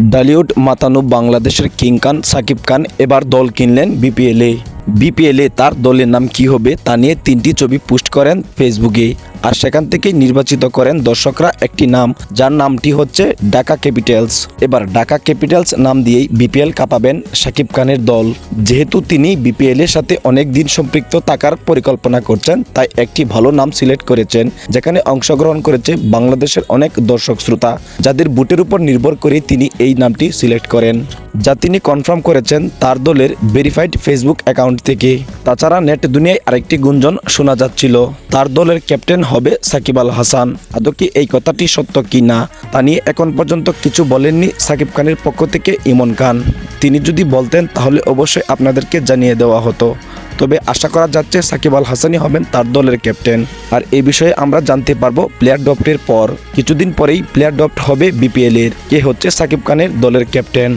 ডালিউড মাতানো বাংলাদেশের কিং খান সাকিব খান এবার দল কিনলেন বিপিএলে। বিপিএলে তার দলের নাম কি হবে তা নিয়ে তিনটি ছবি পোস্ট করেন ফেসবুকে। আর সেখান থেকে নির্বাচিত করেন দর্শকরা একটি নাম, যার নামটি হচ্ছে ঢাকা ক্যাপিটালস। এবার ঢাকা ক্যাপিটালস নাম দিয়েই বিপিএল কাঁপাবেন সাকিব খানের দল। যেহেতু তিনি বিপিএল এর সাথে অনেক দিন সম্পৃক্ত থাকার পরিকল্পনা করছেন, তাই একটি ভালো নাম সিলেক্ট করেছেন, যেখানে অংশগ্রহণ করেছে বাংলাদেশের অনেক দর্শক শ্রোতা, যাদের বুটের উপর নির্ভর করে তিনি এই নামটি সিলেক্ট করেন। যা তিনি কনফার্ম করেছেন তার দলের ভেরিফাইড ফেসবুক অ্যাকাউন্ট থেকে। তাছাড়া নেট দুনিয়ায় আরেকটি গুঞ্জন শোনা যাচ্ছিল, তার দলের ক্যাপ্টেন হবে সাকিব আল হাসান। আদৌ কি এই কথাটি সত্য কি না, তা নিয়ে এখন পর্যন্ত কিছু বলেননি সাকিব খানের পক্ষ থেকে ইমন খান। তিনি যদি বলতেন, তাহলে অবশ্যই আপনাদেরকে জানিয়ে দেওয়া হতো। তবে আশা করা যাচ্ছে সাকিব আল হাসানই হবেন তার দলের ক্যাপ্টেন। আর এই বিষয়ে আমরা জানতে পারব প্লেয়ার ড্রফটের পর। কিছুদিন পরেই প্লেয়ার ড্রফট হবে বিপিএল এর কে হচ্ছে সাকিব খানের দলের ক্যাপ্টেন?